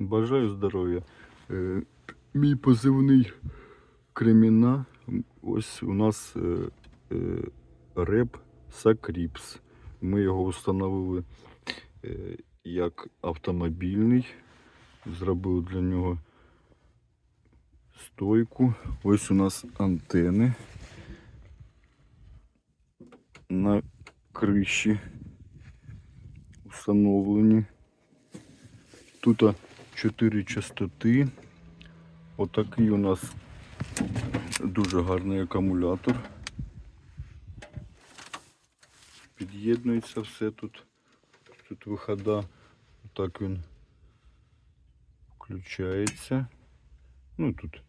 Бажаю здоров'я. Е, Мій позивний креміна. Ось у нас е, е, реп Сакріпс. Ми його встановили як автомобільний. Зробили для нього стойку. Ось у нас антени на криші встановлені. Тут 4 частоти. Отакий у нас дуже гарний акумулятор. Під'єднується все тут. Тут вихода. Так він включається. Ну тут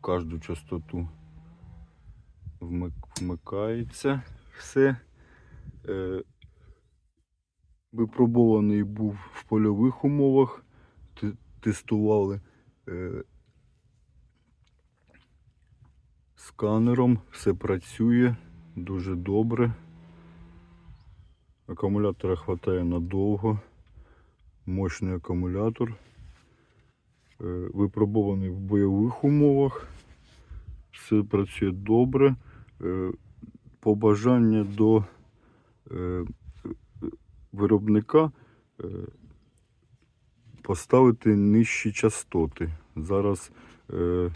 кожну частоту вмикається все. Е, випробований був в польових умовах. Те- Тестували е, сканером, все працює дуже добре. Акумулятора вистачає надовго. Мощний акумулятор. Е, Випробований в бойових умовах. Все працює добре. Е, Побажання до виробника поставити нижчі частоти. Зараз е,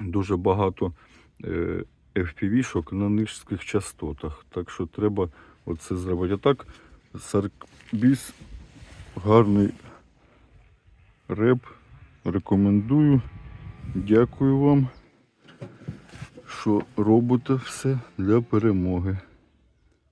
дуже багато е, FPV-шок на низьких частотах. Так що треба оце зробити. А так, Саркбіс гарний реп. Рекомендую. Дякую вам, що робите все для перемоги.